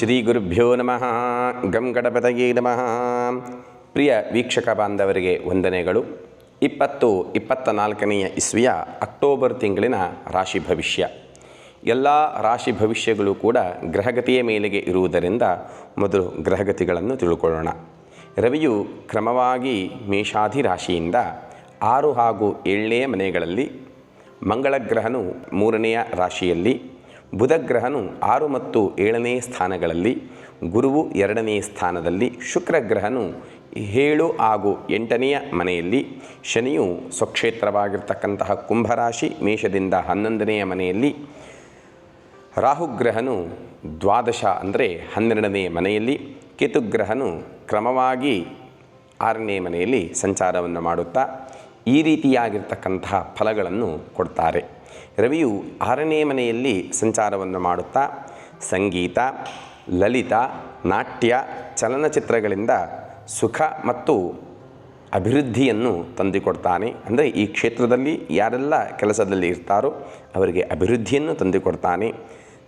ಶ್ರೀ ಗುರುಭ್ಯೋ ನಮಃ. ಗಂ ಗಣಪತಯೇ ನಮಃ. ಪ್ರಿಯ ವೀಕ್ಷಕ ಬಾಂಧವರಿಗೆ ವಂದನೆಗಳು. ಇಪ್ಪತ್ತು ಇಪ್ಪತ್ತ ನಾಲ್ಕನೆಯ ಇಸ್ವಿಯ ಅಕ್ಟೋಬರ್ ತಿಂಗಳಿನ ರಾಶಿ ಭವಿಷ್ಯ. ಎಲ್ಲ ರಾಶಿ ಭವಿಷ್ಯಗಳು ಕೂಡ ಗ್ರಹಗತಿಯ ಮೇಲೆಗೆ ಇರುವುದರಿಂದ ಮೊದಲು ಗ್ರಹಗತಿಗಳನ್ನು ತಿಳ್ಕೊಳ್ಳೋಣ. ರವಿಯು ಕ್ರಮವಾಗಿ ಮೇಷಾಧಿ ರಾಶಿಯಿಂದ ಆರು ಹಾಗೂ ಏಳನೇ ಮನೆಗಳಲ್ಲಿ ಮಂಗಳ ಗ್ರಹನು ಮೂರನೆಯ ರಾಶಿಯಲ್ಲಿ ಬುಧ ಗ್ರಹನು ಆರು ಮತ್ತು ಏಳನೇ ಸ್ಥಾನಗಳಲ್ಲಿ, ಗುರುವು ಎರಡನೇ ಸ್ಥಾನದಲ್ಲಿ, ಶುಕ್ರಗ್ರಹನು ಏಳು ಹಾಗೂ ಎಂಟನೆಯ ಮನೆಯಲ್ಲಿ, ಶನಿಯು ಸ್ವಕ್ಷೇತ್ರವಾಗಿರ್ತಕ್ಕಂತಹ ಕುಂಭರಾಶಿ ಮೇಷದಿಂದ ಹನ್ನೊಂದನೆಯ ಮನೆಯಲ್ಲಿ, ರಾಹುಗ್ರಹನು ದ್ವಾದಶ ಅಂದರೆ ಹನ್ನೆರಡನೇ ಮನೆಯಲ್ಲಿ, ಕೇತುಗ್ರಹನು ಕ್ರಮವಾಗಿ ಆರನೇ ಮನೆಯಲ್ಲಿ ಸಂಚಾರವನ್ನು ಮಾಡುತ್ತಾ ಈ ರೀತಿಯಾಗಿರ್ತಕ್ಕಂತಹ ಫಲಗಳನ್ನು ಕೊಡ್ತಾರೆ. ರವಿಯು ಆರನೇ ಮನೆಯಲ್ಲಿ ಸಂಚಾರವನ್ನು ಮಾಡುತ್ತಾ, ಸಂಗೀತ, ಲಲಿತ, ನಾಟ್ಯ, ಚಲನಚಿತ್ರಗಳಿಂದ ಸುಖ ಮತ್ತು ಅಭಿವೃದ್ಧಿಯನ್ನು ತಂದುಕೊಡ್ತಾನೆ. ಅಂದರೆ ಈ ಕ್ಷೇತ್ರದಲ್ಲಿ ಯಾರೆಲ್ಲ ಕೆಲಸದಲ್ಲಿ ಇರ್ತಾರೋ ಅವರಿಗೆ ಅಭಿವೃದ್ಧಿಯನ್ನು ತಂದುಕೊಡ್ತಾನೆ.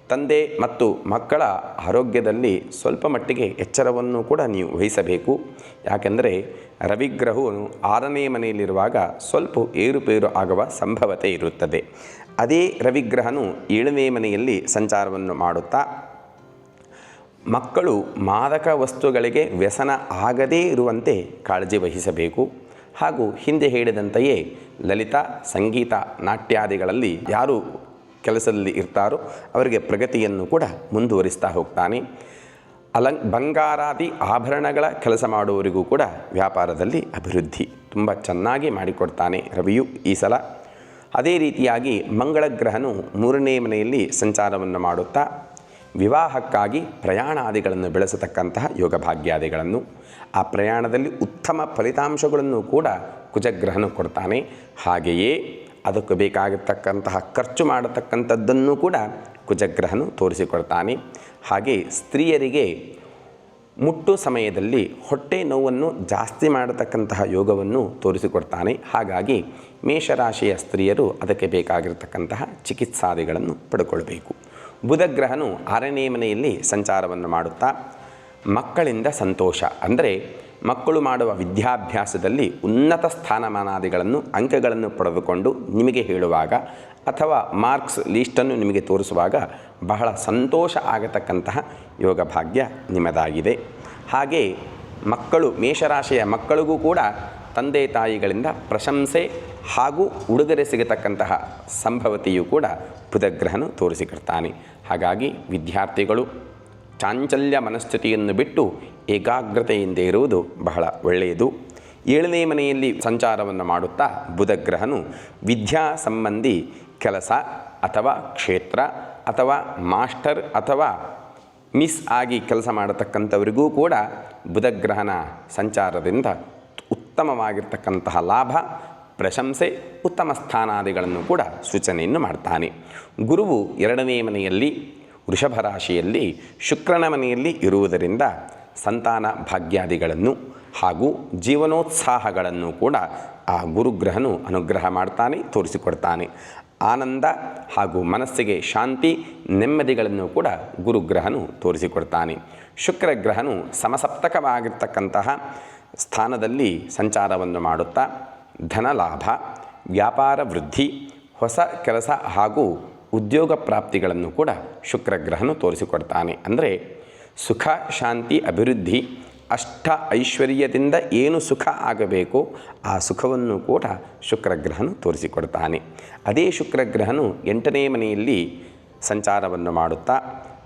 ತಂದೆ ಮತ್ತು ಮಕ್ಕಳ ಆರೋಗ್ಯದಲ್ಲಿ ಸ್ವಲ್ಪ ಮಟ್ಟಿಗೆ ಎಚ್ಚರವನ್ನು ಕೂಡ ನೀವು ವಹಿಸಬೇಕು. ಯಾಕೆಂದರೆ ರವಿಗ್ರಹವು ಆರನೇ ಮನೆಯಲ್ಲಿರುವಾಗ ಸ್ವಲ್ಪ ಏರುಪೇರು ಆಗುವ ಸಂಭವತೆ ಇರುತ್ತದೆ. ಅದೇ ರವಿಗ್ರಹನು ಏಳನೇ ಮನೆಯಲ್ಲಿ ಸಂಚಾರವನ್ನು ಮಾಡುತ್ತಾ, ಮಕ್ಕಳು ಮಾದಕ ವಸ್ತುಗಳಿಗೆ ವ್ಯಸನ ಆಗದೇ ಇರುವಂತೆ ಕಾಳಜಿ ವಹಿಸಬೇಕು. ಹಾಗೂ ಹಿಂದೆ ಹೇಳಿದಂತೆಯೇ ಲಲಿತ, ಸಂಗೀತ, ನಾಟ್ಯಾದಿಗಳಲ್ಲಿ ಯಾರು ಕೆಲಸದಲ್ಲಿ ಇರ್ತಾರೋ ಅವರಿಗೆ ಪ್ರಗತಿಯನ್ನು ಕೂಡ ಮುಂದುವರಿಸ್ತಾ ಹೋಗ್ತಾನೆ. ಅಲಂ ಬಂಗಾರಾದಿ ಆಭರಣಗಳ ಕೆಲಸ ಮಾಡುವವರಿಗೂ ಕೂಡ ವ್ಯಾಪಾರದಲ್ಲಿ ಅಭಿವೃದ್ಧಿ ತುಂಬ ಚೆನ್ನಾಗಿ ಮಾಡಿಕೊಡ್ತಾನೆ ರವಿಯು ಈ ಸಲ. ಅದೇ ರೀತಿಯಾಗಿ ಮಂಗಳ ಗ್ರಹನು ಮೂರನೇ ಮನೆಯಲ್ಲಿ ಸಂಚಾರವನ್ನು ಮಾಡುತ್ತಾ, ವಿವಾಹಕ್ಕಾಗಿ ಪ್ರಯಾಣಾದಿಗಳನ್ನು ಬೆಳೆಸತಕ್ಕಂತಹ ಯೋಗ ಭಾಗ್ಯಾದಿಗಳನ್ನು ಆ ಪ್ರಯಾಣದಲ್ಲಿ ಉತ್ತಮ ಫಲಿತಾಂಶಗಳನ್ನು ಕೂಡ ಕುಜಗ್ರಹನು ಕೊಡ್ತಾನೆ. ಹಾಗೆಯೇ ಅದಕ್ಕೆ ಬೇಕಾಗಿರ್ತಕ್ಕಂತಹ ಖರ್ಚು ಮಾಡತಕ್ಕಂಥದ್ದನ್ನು ಕೂಡ ಕುಜಗ್ರಹನು ತೋರಿಸಿಕೊಡ್ತಾನೆ. ಹಾಗೆ ಸ್ತ್ರೀಯರಿಗೆ ಮುಟ್ಟು ಸಮಯದಲ್ಲಿ ಹೊಟ್ಟೆ ನೋವನ್ನು ಜಾಸ್ತಿ ಮಾಡತಕ್ಕಂತಹ ಯೋಗವನ್ನು ತೋರಿಸಿಕೊಡ್ತಾನೆ. ಹಾಗಾಗಿ ಮೇಷರಾಶಿಯ ಸ್ತ್ರೀಯರು ಅದಕ್ಕೆ ಬೇಕಾಗಿರತಕ್ಕಂತಹ ಚಿಕಿತ್ಸಾದಿಗಳನ್ನು ಪಡ್ಕೊಳ್ಬೇಕು. ಬುಧಗ್ರಹನು ಆರನೇ ಮನೆಯಲ್ಲಿ ಸಂಚಾರವನ್ನು ಮಾಡುತ್ತಾ ಮಕ್ಕಳಿಂದ ಸಂತೋಷ. ಅಂದರೆ ಮಕ್ಕಳು ಮಾಡುವ ವಿದ್ಯಾಭ್ಯಾಸದಲ್ಲಿ ಉನ್ನತ ಸ್ಥಾನಮಾನಾದಿಗಳನ್ನು, ಅಂಕಗಳನ್ನು ಪಡೆದುಕೊಂಡು ನಿಮಗೆ ಹೇಳುವಾಗ ಅಥವಾ ಮಾರ್ಕ್ಸ್ ಲೀಸ್ಟನ್ನು ನಿಮಗೆ ತೋರಿಸುವಾಗ ಬಹಳ ಸಂತೋಷ ಆಗತಕ್ಕಂತಹ ಯೋಗ ಭಾಗ್ಯ ನಿಮ್ಮದಾಗಿದೆ. ಹಾಗೆ ಮಕ್ಕಳು, ಮೇಷರಾಶಿಯ ಮಕ್ಕಳಿಗೂ ಕೂಡ ತಂದೆ ತಾಯಿಗಳಿಂದ ಪ್ರಶಂಸೆ ಹಾಗೂ ಉಡುಗೊರೆ ಸಿಗತಕ್ಕಂತಹ ಸಂಭವತೆಯೂ ಕೂಡ ಬುಧಗ್ರಹನು ತೋರಿಸಿಕೊಡ್ತಾನೆ. ಹಾಗಾಗಿ ವಿದ್ಯಾರ್ಥಿಗಳು ಚಾಂಚಲ್ಯ ಮನಸ್ಥಿತಿಯನ್ನು ಬಿಟ್ಟು ಏಕಾಗ್ರತೆಯಿಂದ ಇರುವುದು ಬಹಳ ಒಳ್ಳೆಯದು. ಏಳನೇ ಮನೆಯಲ್ಲಿ ಸಂಚಾರವನ್ನು ಮಾಡುತ್ತಾ ಬುಧಗ್ರಹನು ವಿದ್ಯಾ ಸಂಬಂಧಿ ಕೆಲಸ ಅಥವಾ ಕ್ಷೇತ್ರ ಅಥವಾ ಮಾಸ್ಟರ್ ಅಥವಾ ಮಿಸ್ ಆಗಿ ಕೆಲಸ ಮಾಡತಕ್ಕಂಥವರಿಗೂ ಕೂಡ ಬುಧಗ್ರಹನ ಸಂಚಾರದಿಂದ ಉತ್ತಮವಾಗಿರ್ತಕ್ಕಂತಹ ಲಾಭ, ಪ್ರಶಂಸೆ, ಉತ್ತಮ ಸ್ಥಾನಾದಿಗಳನ್ನು ಕೂಡ ಸೂಚನೆಯನ್ನು ಮಾಡ್ತಾನೆ. ಗುರುವು ಎರಡನೇ ಮನೆಯಲ್ಲಿ ವೃಷಭ ರಾಶಿಯಲ್ಲಿ ಶುಕ್ರನ ಮನೆಯಲ್ಲಿ ಇರುವುದರಿಂದ ಸಂತಾನ ಭಾಗ್ಯಾದಿಗಳನ್ನು ಹಾಗೂ ಜೀವನೋತ್ಸಾಹಗಳನ್ನು ಕೂಡ ಆ ಗುರುಗ್ರಹನು ಅನುಗ್ರಹ ಮಾಡ್ತಾನೆ, ತೋರಿಸಿಕೊಡ್ತಾನೆ. ಆನಂದ ಹಾಗೂ ಮನಸ್ಸಿಗೆ ಶಾಂತಿ, ನೆಮ್ಮದಿಗಳನ್ನು ಕೂಡ ಗುರುಗ್ರಹನು ತೋರಿಸಿಕೊಡ್ತಾನೆ. ಶುಕ್ರಗ್ರಹನು ಸಮಸಪ್ತಕವಾಗಿರ್ತಕ್ಕಂತಹ ಸ್ಥಾನದಲ್ಲಿ ಸಂಚಾರವನ್ನು ಮಾಡುತ್ತಾ, ಧನಲಾಭ, ವ್ಯಾಪಾರ ವೃದ್ಧಿ, ಹೊಸ ಕೆಲಸ ಹಾಗೂ ಉದ್ಯೋಗ ಪ್ರಾಪ್ತಿಗಳನ್ನು ಕೂಡ ಶುಕ್ರಗ್ರಹನು ತೋರಿಸಿಕೊಡ್ತಾನೆ. ಅಂದರೆ ಸುಖ, ಶಾಂತಿ, ಅಭಿವೃದ್ಧಿ, ಅಷ್ಟ ಐಶ್ವರ್ಯದಿಂದ ಏನು ಸುಖ ಆಗಬೇಕು ಆ ಸುಖವನ್ನು ಕೂಡ ಶುಕ್ರಗ್ರಹನು ತೋರಿಸಿಕೊಡ್ತಾನೆ. ಅದೇ ಶುಕ್ರಗ್ರಹನು ಎಂಟನೇ ಮನೆಯಲ್ಲಿ ಸಂಚಾರವನ್ನು ಮಾಡುತ್ತಾ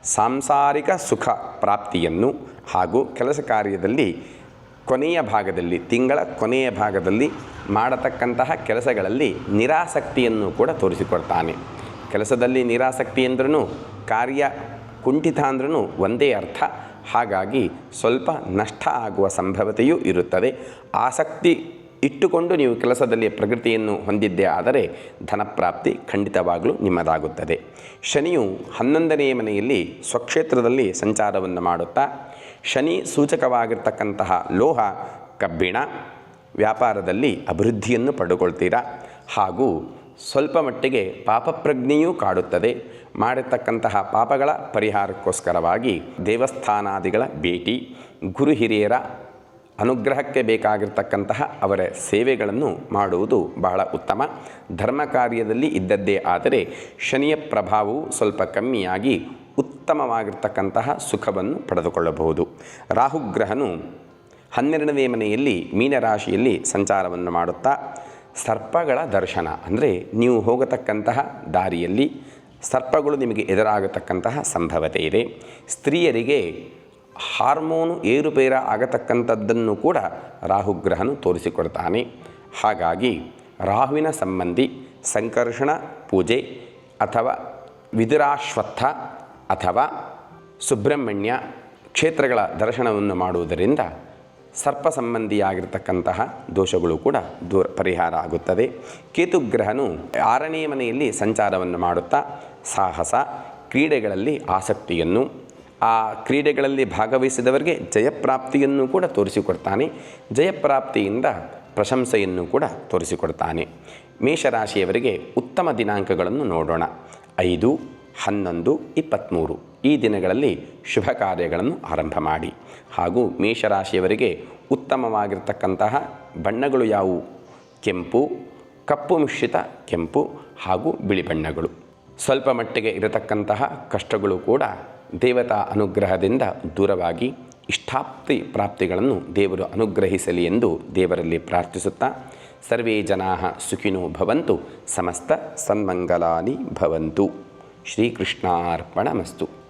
ಸಾಂಸಾರಿಕ ಸುಖ ಪ್ರಾಪ್ತಿಯನ್ನು ಹಾಗೂ ಕೆಲಸ ಕಾರ್ಯದಲ್ಲಿ ಕೊನೆಯ ಭಾಗದಲ್ಲಿ, ತಿಂಗಳ ಕೊನೆಯ ಭಾಗದಲ್ಲಿ ಮಾಡತಕ್ಕಂತಹ ಕೆಲಸಗಳಲ್ಲಿ ನಿರಾಸಕ್ತಿಯನ್ನು ಕೂಡ ತೋರಿಸಿಕೊಡ್ತಾನೆ. ಕೆಲಸದಲ್ಲಿ ನಿರಾಸಕ್ತಿ ಅಂದ್ರೂ ಕಾರ್ಯ ಕುಂಠಿತ ಅಂದ್ರೂ ಒಂದೇ ಅರ್ಥ. ಹಾಗಾಗಿ ಸ್ವಲ್ಪ ನಷ್ಟ ಆಗುವ ಸಂಭವತೆಯೂ ಇರುತ್ತದೆ. ಆಸಕ್ತಿ ಇಟ್ಟುಕೊಂಡು ನೀವು ಕೆಲಸದಲ್ಲಿ ಪ್ರಗತಿಯನ್ನು ಹೊಂದಿದ್ದೇ ಆದರೆ ಧನಪ್ರಾಪ್ತಿ ಖಂಡಿತವಾಗಲೂ ನಿಮ್ಮದಾಗುತ್ತದೆ. ಶನಿಯು ಹನ್ನೊಂದನೆಯ ಮನೆಯಲ್ಲಿ ಸ್ವಕ್ಷೇತ್ರದಲ್ಲಿ ಸಂಚಾರವನ್ನು ಮಾಡುತ್ತಾ, ಶನಿ ಸೂಚಕವಾಗಿರ್ತಕ್ಕಂತಹ ಲೋಹ, ಕಬ್ಬಿಣ ವ್ಯಾಪಾರದಲ್ಲಿ ಅಭಿವೃದ್ಧಿಯನ್ನು ಪಡೆದುಕೊಳ್ತೀರಾ ಹಾಗೂ ಸ್ವಲ್ಪ ಮಟ್ಟಿಗೆ ಪಾಪಪ್ರಜ್ಞೆಯೂ ಕಾಡುತ್ತದೆ. ಮಾಡಿರ್ತಕ್ಕಂತಹ ಪಾಪಗಳ ಪರಿಹಾರಕ್ಕೋಸ್ಕರವಾಗಿ ದೇವಸ್ಥಾನಾದಿಗಳ ಭೇಟಿ, ಗುರು ಹಿರಿಯರ ಅನುಗ್ರಹಕ್ಕೆ ಬೇಕಾಗಿರ್ತಕ್ಕಂತಹ ಅವರ ಸೇವೆಗಳನ್ನು ಮಾಡುವುದು ಬಹಳ ಉತ್ತಮ. ಧರ್ಮ ಕಾರ್ಯದಲ್ಲಿ ಇದ್ದದ್ದೇ ಆದರೆ ಶನಿಯ ಪ್ರಭಾವವು ಸ್ವಲ್ಪ ಕಮ್ಮಿಯಾಗಿ ಉತ್ತಮವಾಗಿರ್ತಕ್ಕಂತಹ ಸುಖವನ್ನು ಪಡೆದುಕೊಳ್ಳಬಹುದು. ರಾಹುಗ್ರಹನು ಹನ್ನೆರಡನೇ ಮನೆಯಲ್ಲಿ ಮೀನರಾಶಿಯಲ್ಲಿ ಸಂಚಾರವನ್ನು ಮಾಡುತ್ತಾ ಸರ್ಪಗಳ ದರ್ಶನ. ಅಂದರೆ ನೀವು ಹೋಗತಕ್ಕಂತಹ ದಾರಿಯಲ್ಲಿ ಸರ್ಪಗಳು ನಿಮಗೆ ಎದುರಾಗತಕ್ಕಂತಹ ಸಂಭವತೆ ಇದೆ. ಸ್ತ್ರೀಯರಿಗೆ ಹಾರ್ಮೋನು ಏರುಪೇರ ಆಗತಕ್ಕಂಥದ್ದನ್ನು ಕೂಡ ರಾಹುಗ್ರಹನು ತೋರಿಸಿಕೊಡ್ತಾನೆ. ಹಾಗಾಗಿ ರಾಹುವಿನ ಸಂಬಂಧಿ ಸಂಕರ್ಷಣ, ಪೂಜೆ ಅಥವಾ ವಿದುರಾಶ್ವತ್ಥ ಅಥವಾ ಸುಬ್ರಹ್ಮಣ್ಯ ಕ್ಷೇತ್ರಗಳ ದರ್ಶನವನ್ನು ಮಾಡುವುದರಿಂದ ಸರ್ಪ ಸಂಬಂಧಿಯಾಗಿರ್ತಕ್ಕಂತಹ ದೋಷಗಳು ಕೂಡ ದೂರ ಪರಿಹಾರ ಆಗುತ್ತದೆ. ಕೇತುಗ್ರಹನು ಆರನೇ ಮನೆಯಲ್ಲಿ ಸಂಚಾರವನ್ನು ಮಾಡುತ್ತಾ ಸಾಹಸ, ಕ್ರೀಡೆಗಳಲ್ಲಿ ಆಸಕ್ತಿಯನ್ನು, ಆ ಕ್ರೀಡೆಗಳಲ್ಲಿ ಭಾಗವಹಿಸಿದವರಿಗೆ ಜಯಪ್ರಾಪ್ತಿಯನ್ನು ಕೂಡ ತೋರಿಸಿಕೊಡ್ತಾನೆ. ಜಯಪ್ರಾಪ್ತಿಯಿಂದ ಪ್ರಶಂಸೆಯನ್ನು ಕೂಡ ತೋರಿಸಿಕೊಡ್ತಾನೆ. ಮೇಷರಾಶಿಯವರಿಗೆ ಉತ್ತಮ ದಿನಾಂಕಗಳನ್ನು ನೋಡೋಣ. ಐದು, ಹನ್ನೊಂದು ಇಪ್ಪತ್ತ್ಮೂರು ಈ ದಿನಗಳಲ್ಲಿ ಶುಭ ಕಾರ್ಯಗಳನ್ನು ಆರಂಭ ಮಾಡಿ. ಹಾಗೂ ಮೇಷರಾಶಿಯವರಿಗೆ ಉತ್ತಮವಾಗಿರ್ತಕ್ಕಂತಹ ಬಣ್ಣಗಳು ಯಾವುವು? ಕೆಂಪು, ಕಪ್ಪು ಮಿಶ್ರಿತ ಕೆಂಪು ಹಾಗೂ ಬಿಳಿ ಬಣ್ಣಗಳು. ಸ್ವಲ್ಪ ಮಟ್ಟಿಗೆ ಇರತಕ್ಕಂತಹ ಕಷ್ಟಗಳು ಕೂಡ ದೇವತಾ ಅನುಗ್ರಹದಿಂದ ದೂರವಾಗಿ ಇಷ್ಟಾಪ್ತಿ ಪ್ರಾಪ್ತಿಗಳನ್ನು ದೇವರು ಅನುಗ್ರಹಿಸಲಿ ಎಂದು ದೇವರಲ್ಲಿ ಪ್ರಾರ್ಥಿಸುತ್ತಾ, ಸರ್ವೇ ಜನಾ ಸುಖಿನೋ ಭವಂತು, ಸಮಸ್ತ ಸನ್ಮಂಗಲಾನಿ ಭವಂತು. ಶ್ರೀಕೃಷ್ಣಾರ್ಪಣಮಸ್ತು.